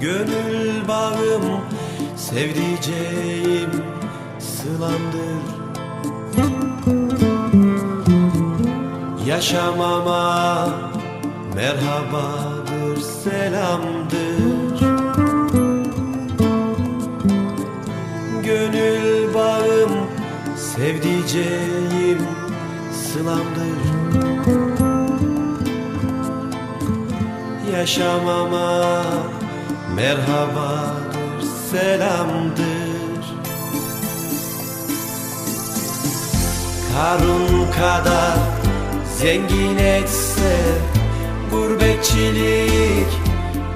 Gönül bağım sevdiceğim sılandır Yaşamama merhabadır selamdır. Gönül bağım sevdiceğim sılamdır Yaşamama merhabadır selamdır. Karun kadar zengin etse Gurbetçilik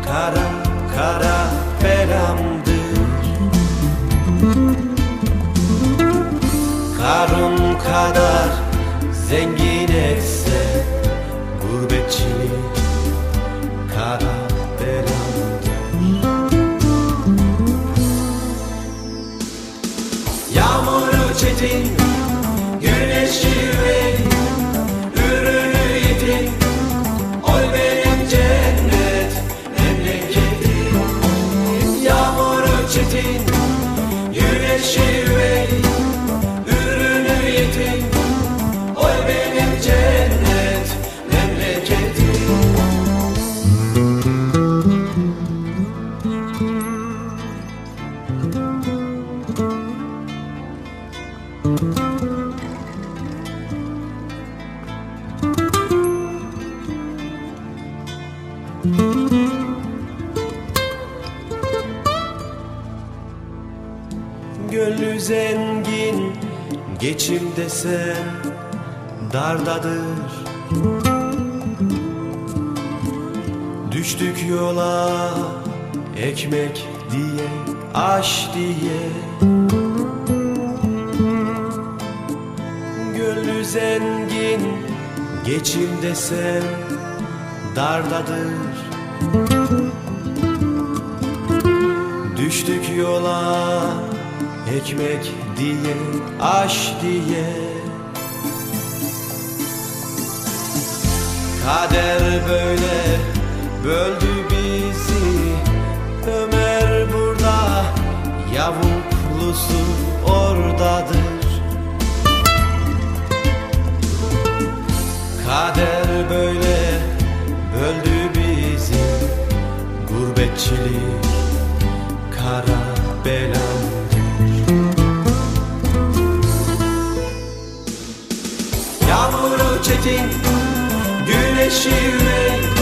kara kara belamdır. Karun kadar zengin etse Gurbetçilik kara belamdır çetin, güneşi yüreği Ürünü yetin, oy benim cennet memleketim Yağmuru çetin, güneşi yüreği Gönlü zengin geçim desem dardadır. Düştük yola ekmek diye aş diye zengin geçim desem dardadır. Düştük yola ekmek diye aş diye. Kader böyle böldü bizi. Ömer burada yavuklusu böyle böldü bizi Gurbetçilik kara belamdır Yağmuru çetin, güneşi yürek